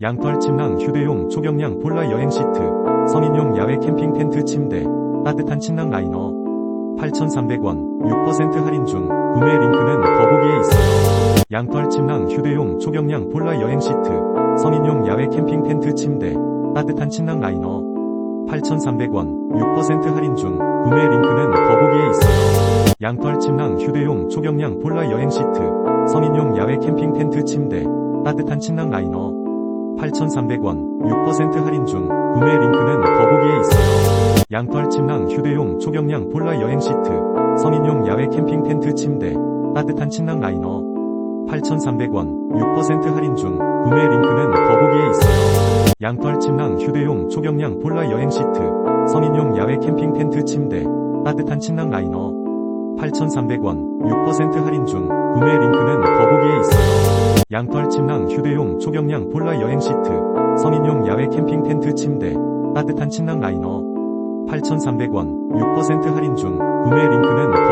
양털 침낭 휴대용 초경량 폴라 여행 시트, 서민용 야외 캠핑 텐트 침대, 따뜻한 침낭 라이너. 8,300원, 6% 할인 중, 구매 링크는 더보기에 있어요. 양털 침낭 휴대용 초경량 폴라 여행 시트, 서민용 야외 캠핑 텐트 침대, 따뜻한 침낭 라이너. 8,300원, 6% 할인 중, 구매 링크는 더보기에 있어요. 양털 침낭 휴대용 초경량 폴라 여행 시트, 서민용 야외 캠핑 텐트 침대, 따뜻한 침낭 라이너. 8,300원, 6% 할인 중, 구매 링크는 더보기에 있어요. 양털 침낭 휴대용 초경량 폴라 여행 시트, 서민용 야외 캠핑 텐트 침대, 따뜻한 침낭 라이너. 8,300원, 6% 할인 중, 구매 링크는 더보기에 있어요. 양털 침낭 휴대용 초경량 폴라 여행 시트, 서민용 야외 캠핑 텐트 침대, 따뜻한 침낭 라이너. 8,300원, 6% 할인 중, 구매 링크는 더보기에. 양털 침낭 휴대용 초경량 폴라 여행 시트, 서민용 야외 캠핑 텐트 침대, 따뜻한 침낭 라이너. 8,300원, 6% 할인 중, 구매 링크는.